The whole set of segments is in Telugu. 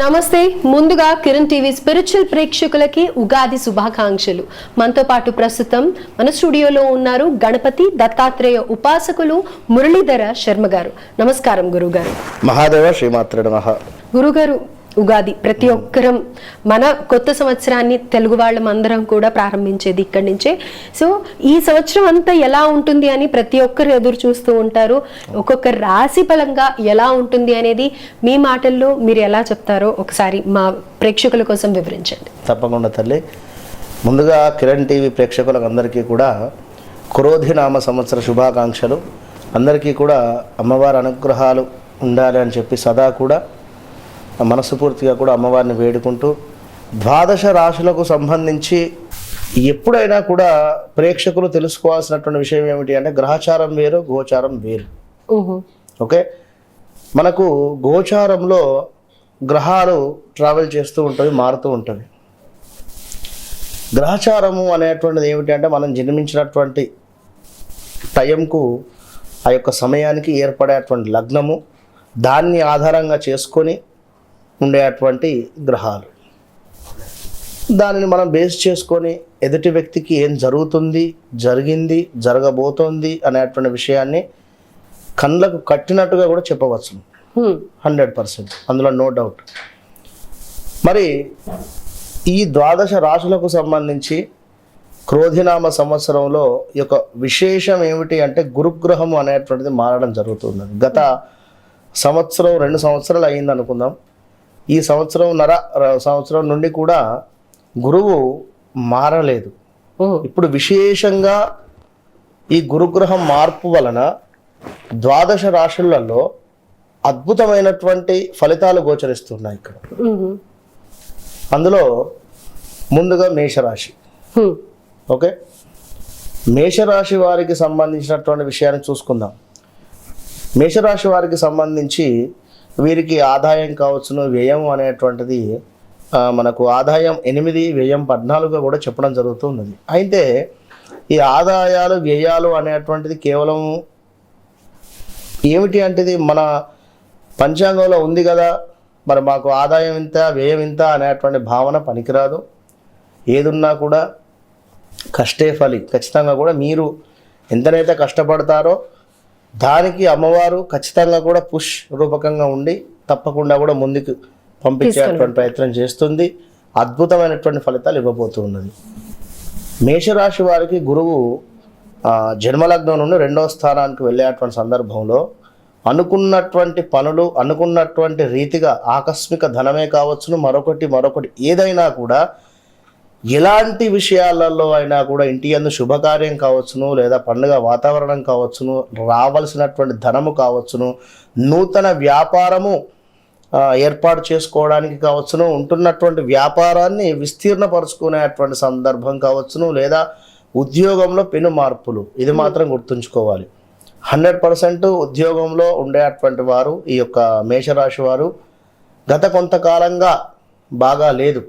నమస్తే ముందుగా కిరణ్ టీవీ స్పిరిచువల్ ప్రేక్షకులకి ఉగాది శుభాకాంక్షలు. మనతో పాటు ప్రస్తుతం మన స్టూడియోలో ఉన్నారు గణపతి దత్తాత్రేయ ఉపాసకులు మురళీధర శర్మ గారు. నమస్కారం గురుగారు. మహాదేవ శ్రీమాత్ర నమః. గురుగారు ఉగాది. ప్రతి ఒక్కరం మన కొత్త సంవత్సరాన్ని తెలుగు వాళ్ళం అందరం కూడా ప్రారంభించేది ఇక్కడి నుంచే. సో ఈ సంవత్సరం అంతా ఎలా ఉంటుంది అని ప్రతి ఒక్కరు ఎదురు చూస్తూ ఉంటారు. ఒక్కొక్క రాశి ఫలంగా ఎలా ఉంటుంది అనేది మీ మాటల్లో మీరు ఎలా చెప్తారో ఒకసారి మా ప్రేక్షకుల కోసం వివరించండి. తప్పకుండా తల్లి. ముందుగా కిరణ్ టీవీ ప్రేక్షకులకు అందరికీ కూడా క్రోధి నామ సంవత్సర శుభాకాంక్షలు. అందరికీ కూడా అమ్మవారి అనుగ్రహాలు ఉండాలి అని చెప్పి సదా కూడా మనస్ఫూర్తిగా కూడా అమ్మవారిని వేడుకుంటూ ద్వాదశ రాశులకు సంబంధించి ఎప్పుడైనా కూడా ప్రేక్షకులు తెలుసుకోవాల్సినటువంటి విషయం ఏమిటి అంటే గ్రహచారం వేరు గోచారం వేరు. ఓకే? మనకు గోచారంలో గ్రహాలు ట్రావెల్ చేస్తూ ఉంటవి మారుతూ ఉంటవి గ్రహచారము అనేటువంటిది ఏమిటి అంటే మనం జన్మించినటువంటి టైంకు ఆ యొక్క సమయానికి ఏర్పడేటువంటి లగ్నము దాన్ని ఆధారంగా చేసుకొని ఉండేటువంటి గ్రహాలు. దానిని మనం బేస్ చేసుకొని ఎదుటి వ్యక్తికి ఏం జరుగుతుంది జరిగింది జరగబోతోంది అనేటువంటి విషయాన్ని కళ్ళకు కట్టినట్టుగా కూడా చెప్పవచ్చు. Hundred percent. అందులో నో డౌట్. మరి ఈ ద్వాదశ రాశులకు సంబంధించి క్రోధినామ సంవత్సరంలో యొక్క విశేషం ఏమిటి అంటే గురుగ్రహము అనేటువంటిది మారడం జరుగుతున్నది గత సంవత్సరం రెండు సంవత్సరాలు అయింది అనుకుందాం ఈ సంవత్సరం నర సంవత్సరం నుండి కూడా గురువు మారలేదు. ఇప్పుడు విశేషంగా ఈ గురుగ్రహం మార్పు వలన ద్వాదశ రాశులలో అద్భుతమైనటువంటి ఫలితాలు గోచరిస్తున్నాయి ఇక్కడ. అందులో ముందుగా మేషరాశి. ఓకే మేషరాశి వారికి సంబంధించినటువంటి విషయాన్ని చూసుకుందాం మేషరాశి వారికి సంబంధించి వీరికి ఆదాయం కావచ్చును వ్యయం అనేటువంటిది మనకు ఆదాయం ఎనిమిది వ్యయం పద్నాలుగుగా కూడా చెప్పడం జరుగుతున్నది అయితే ఈ ఆదాయాలు వ్యయాలు అనేటువంటిది కేవలం ఏమిటి అంటేది మన పంచాంగంలో ఉంది కదా మరి మాకు ఆదాయం ఇంత వ్యయం ఇంత అనేటువంటి భావన పనికిరాదు. ఏదున్నా కూడా కష్టే ఫలి. ఖచ్చితంగా కూడా మీరు ఎంతనైతే కష్టపడతారో దానికి అమ్మవారు ఖచ్చితంగా కూడా పుష్ రూపకంగా ఉండి తప్పకుండా కూడా ముందుకు పంపించేటువంటి ప్రయత్నం చేస్తుంది. అద్భుతమైనటువంటి ఫలితాలు ఇవ్వబోతున్నది మేషరాశి వారికి గురువు జన్మలగ్నం నుండి రెండవ స్థానానికి వెళ్ళేటువంటి సందర్భంలో అనుకున్నటువంటి పనులు అనుకున్నటువంటి రీతిగా ఆకస్మిక ధనమే కావచ్చును. మరొకటి మరొకటి ఏదైనా కూడా ఎలాంటి విషయాలలో అయినా కూడా ఇంటి అందు శుభకార్యం కావచ్చును లేదా పండుగ వాతావరణం కావచ్చును రావలసినటువంటి ధనము కావచ్చును నూతన వ్యాపారము ఏర్పాటు చేసుకోవడానికి కావచ్చును ఉంటున్నటువంటి వ్యాపారాన్ని విస్తీర్ణపరుచుకునేటువంటి సందర్భం కావచ్చును లేదా ఉద్యోగంలో పెను మార్పులు. ఇది మాత్రం గుర్తుంచుకోవాలి. హండ్రెడ్ పర్సెంట్ ఉద్యోగంలో ఉండేటువంటి వారు ఈ యొక్క మేషరాశి వారు గత కొంతకాలంగా బాగా లేదు.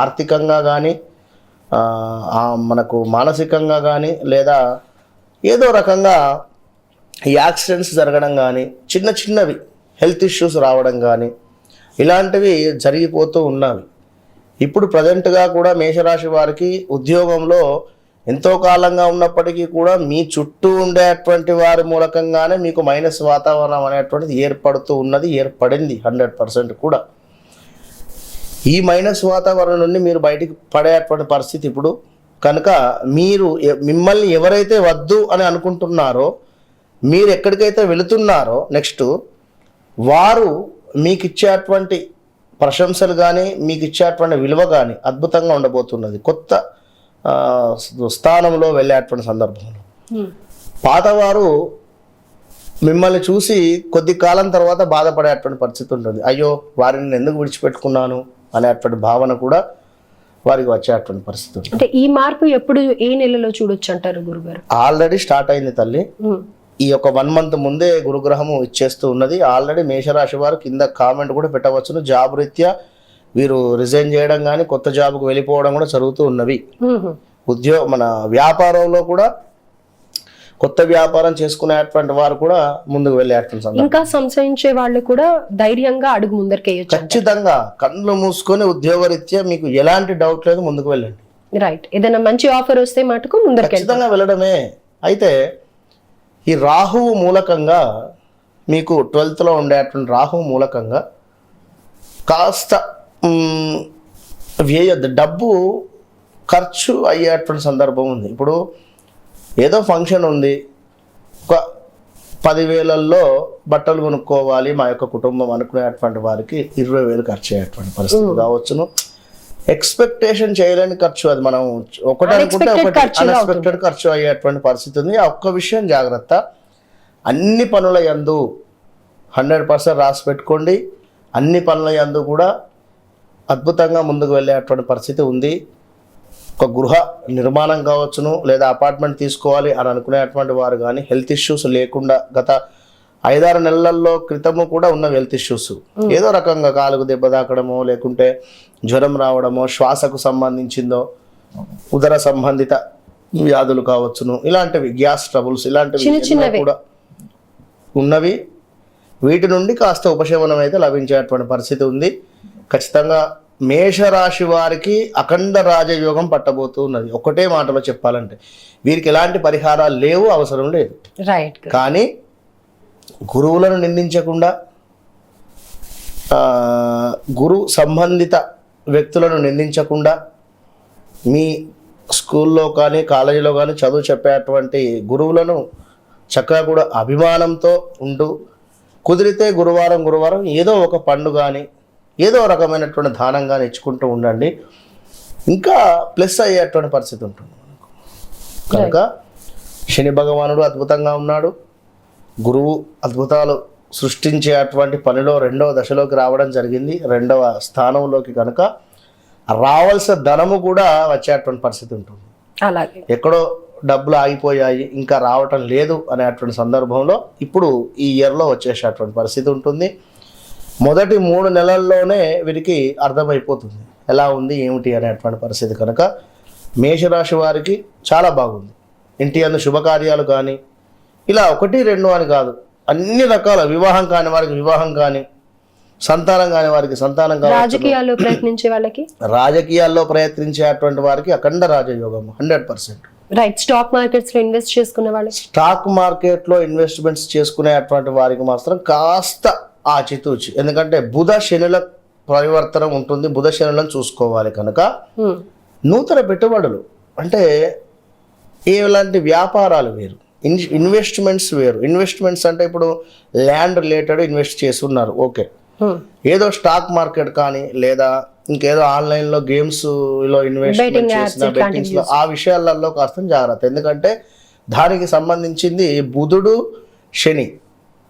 ఆర్థికంగా కానీ మనకు మానసికంగా కానీ లేదా ఏదో రకంగా యాక్సిడెంట్స్ జరగడం కానీ చిన్న చిన్నవి హెల్త్ ఇష్యూస్ రావడం కానీ ఇలాంటివి జరిగిపోతూ ఉన్నవి. ఇప్పుడు ప్రజెంట్గా కూడా మేషరాశి వారికి ఉద్యోగంలో ఎంతో కాలంగా ఉన్నప్పటికీ కూడా మీ చుట్టూ ఉండేటువంటి వారి మూలకంగానే మీకు మైనస్ వాతావరణం అనేటువంటిది ఏర్పడుతూ ఉన్నది ఏర్పడింది హండ్రెడ్ పర్సెంట్ కూడా. ఈ మైనస్ వాతావరణం నుండి మీరు బయటికి పడేటువంటి పరిస్థితి ఇప్పుడు. కనుక మీరు మిమ్మల్ని ఎవరైతే వద్దు అని అనుకుంటున్నారో మీరు ఎక్కడికైతే వెళుతున్నారో నెక్స్ట్ వారు మీకు ఇచ్చేటువంటి ప్రశంసలు కానీ మీకు ఇచ్చేటువంటి విలువ కానీ అద్భుతంగా ఉండబోతున్నది. కొత్త స్థానంలో వెళ్ళేటువంటి సందర్భంలో. పాతవారు మిమ్మల్ని చూసి కొద్ది కాలం తర్వాత బాధపడేటువంటి పరిస్థితి ఉంటుంది. అయ్యో వారిని ఎందుకు విడిచిపెట్టుకున్నాను? అనేటువంటి భావన కూడా వారికి వచ్చేటువంటి పరిస్థితి అంటే ఈ మార్పు ఎప్పుడు ఏ నెలలో చూడొచ్చు అంటారు గురుగారు? ఆల్రెడీ స్టార్ట్ అయింది తల్లి. ఈ యొక్క వన్ మంత్ ముందే గురుగ్రహము ఇచ్చేస్తూ ఉన్నది. ఆల్రెడీ మేషరాశి వారు కింద కామెంట్ కూడా పెట్టవచ్చును. జాబ్ రీత్యా వీరు రిజైన్ చేయడం కానీ కొత్త జాబ్కు వెళ్ళిపోవడం కూడా జరుగుతూ ఉన్నవి. ఉద్యోగ మన వ్యాపారంలో కూడా కొత్త వ్యాపారం చేసుకునేటువంటి వారు కూడా ముందుకు వెళ్ళేటువంటి ఇంకా సంశయించే వాళ్ళు కూడా ధైర్యంగా అడుగు ముందరికేయచ్చు ఖచ్చితంగా కళ్ళు మూసుకొని ఉద్యోగరీత్యా మీకు ఎలాంటి డౌట్ లేదు ముందుకు వెళ్ళండి. రైట్ ఏదైనా మంచి ఆఫర్ వస్తే మటుకు ముందరికి ఖచ్చితంగా వెళ్ళడమే. అయితే ఈ రాహువు మూలకంగా మీకు ట్వెల్త్లో ఉండేటువంటి రాహువు మూలకంగా కాస్త వ్యయ డబ్బు ఖర్చు అయ్యేటువంటి సందర్భం ఉంది. ఇప్పుడు ఏదో ఫంక్షన్ ఉంది. ఒక పదివేలల్లో బట్టలు కొనుక్కోవాలి మా యొక్క కుటుంబం అనుకునేటువంటి వారికి ఇరవై వేలు ఖర్చు అయ్యేటువంటి పరిస్థితి కావచ్చును. ఎక్స్పెక్టేషన్ చేయలేని ఖర్చు అది మనం ఒకటి అనుకుంటే ఒకటి అన్ఎక్స్పెక్టెడ్ ఖర్చు అయ్యేటువంటి పరిస్థితి ఉంది. ఆ ఒక్క విషయం జాగ్రత్త. అన్ని పనుల యందు హండ్రెడ్ పర్సెంట్ రాసి పెట్టుకోండి. అన్ని పనుల యందు కూడా అద్భుతంగా ముందుకు వెళ్ళేటువంటి పరిస్థితి ఉంది. ఒక గృహ నిర్మాణం కావచ్చును లేదా అపార్ట్మెంట్ తీసుకోవాలి అని అనుకునేటువంటి వారు కానీ హెల్త్ ఇష్యూస్ లేకుండా గత ఐదారు నెలల్లో క్రితము కూడా ఉన్న హెల్త్ ఇష్యూస్ ఏదో రకంగా కాలుకు దెబ్బ తాకడమో లేకుంటే జ్వరం రావడమో శ్వాసకు సంబంధించిందో ఉదర సంబంధిత వ్యాధులు కావచ్చును ఇలాంటివి గ్యాస్ ట్రబుల్స్ ఇలాంటివి. కూడా ఉన్నవి. వీటి నుండి కాస్త ఉపశమనం అయితే లభించేటువంటి పరిస్థితి ఉంది. ఖచ్చితంగా మేషరాశి వారికి అఖండ రాజయోగం పట్టబోతూ ఉన్నది ఒకటే మాటలో చెప్పాలంటే వీరికి ఎలాంటి పరిహారాలు లేవు అవసరం లేదు. రైట్ కానీ గురువులను నిందించకుండా గురు సంబంధిత వ్యక్తులను నిందించకుండా మీ స్కూల్లో కానీ కాలేజీలో కానీ చదువు చెప్పేటువంటి గురువులను చక్కగా కూడా అభిమానంతో ఉంటూ కుదిరితే గురువారం గురువారం ఏదో ఒక పండు కానీ ఏదో రకమైనటువంటి దానం కానీ ఇచ్చుకుంటూ ఉండండి. ఇంకా ప్లస్ అయ్యేటువంటి పరిస్థితి ఉంటుంది. కనుక శని భగవానుడు అద్భుతంగా ఉన్నాడు. గురువు అద్భుతాలు సృష్టించే అటువంటి పనిలో రెండవ దశలోకి రావడం జరిగింది. రెండవ స్థానంలోకి కనుక రావాల్సిన ధనము కూడా వచ్చేటువంటి పరిస్థితి ఉంటుంది. అలాగే. ఎక్కడో డబ్బులు ఆగిపోయాయి ఇంకా రావటం లేదు అనేటువంటి సందర్భంలో ఇప్పుడు ఈ ఇయర్లో వచ్చేసేటువంటి పరిస్థితి ఉంటుంది. మొదటి మూడు నెలల్లోనే వీరికి అర్థమైపోతుంది. ఎలా ఉంది ఏమిటి అనేటువంటి పరిస్థితి కనుక మేషరాశి వారికి చాలా బాగుంది. ఇంటి అందు శుభకార్యాలు కానీ ఇలా ఒకటి రెండు అని కాదు అన్ని రకాల వివాహం కాని వారికి వివాహం కానీ సంతానం కాని వారికి సంతానం కావచ్చు. రాజకీయాల్లో ప్రయత్నించే వాళ్ళకి? రాజకీయాల్లో ప్రయత్నించేటువంటి వారికి అఖండ రాజయోగం హండ్రెడ్ పర్సెంట్. రైట్ స్టాక్ మార్కెట్స్లో ఇన్వెస్ట్ చేసుకునే వాళ్ళకి? స్టాక్ మార్కెట్లో ఇన్వెస్ట్మెంట్స్ చేసుకునేటువంటి వారికి మాత్రం కాస్త ఆచితూచి. ఎందుకంటే బుధ శనుల పరివర్తనం ఉంటుంది బుధ శనులను చూసుకోవాలి కనుక. నూతన పెట్టుబడులు. అంటే ఎలాంటి వ్యాపారాలు వేరు ఇన్ ఇన్వెస్ట్మెంట్స్ వేరు. ఇన్వెస్ట్మెంట్స్ అంటే ఇప్పుడు ల్యాండ్ రిలేటెడ్ ఇన్వెస్ట్ చేస్తున్నారు ఓకే. ఏదో స్టాక్ మార్కెట్ కానీ లేదా ఇంకేదో ఆన్లైన్లో గేమ్స్లో ఇన్వెస్ట్మెంట్ చేసిన ఆ విషయాలలో కాస్త జాగ్రత్త. ఎందుకంటే దానికి సంబంధించింది బుధుడు శని.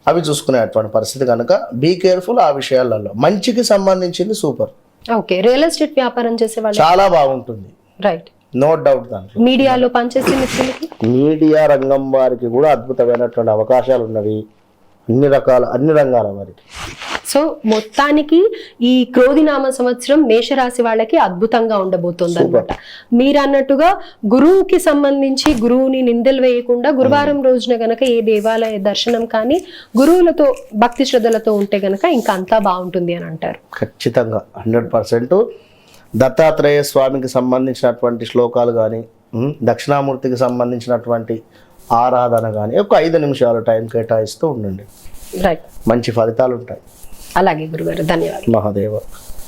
అవి చూసుకునేటువంటి పరిస్థితి కనుక బీ కేర్ఫుల్ ఆ విషయాలలో. మంచికి సంబంధించింది సూపర్ ఓకే రియల్ ఎస్టేట్ వ్యాపారం చేసే చాలా బాగుంటుంది. రైట్ నో డౌట్ దాంట్లో. మీడియాలో పనిచేసే మిత్రులకి మీడియా రంగం వారికి కూడా అద్భుతమైనటువంటి అవకాశాలు ఉన్నవి. అన్ని రకాల అన్ని రంగాల వారికి. సో మొత్తానికి ఈ క్రోధినామ సంవత్సరం మేషరాశి వాళ్ళకి అద్భుతంగా ఉండబోతోంది అనమాట మీరు అన్నట్టుగా గురువుకి సంబంధించి గురువుని నిందలు వేయకుండా గురువారం రోజున గనక ఏ దేవాలయ దర్శనం కానీ గురువులతో భక్తి శ్రద్ధలతో ఉంటే గనక ఇంకా అంతా బాగుంటుంది అని అంటారు. ఖచ్చితంగా. హండ్రెడ్ పర్సెంట్ దత్తాత్రేయ స్వామికి సంబంధించినటువంటి శ్లోకాలు కానీ దక్షిణామూర్తికి సంబంధించినటువంటి ఆరాధన కానీ ఒక ఐదు నిమిషాలు టైం కేటాయిస్తూ ఉండండి. రైట్ మంచి ఫలితాలు ఉంటాయి అలాగే గురుగారు ధన్యవాదాలు. మహాదేవ.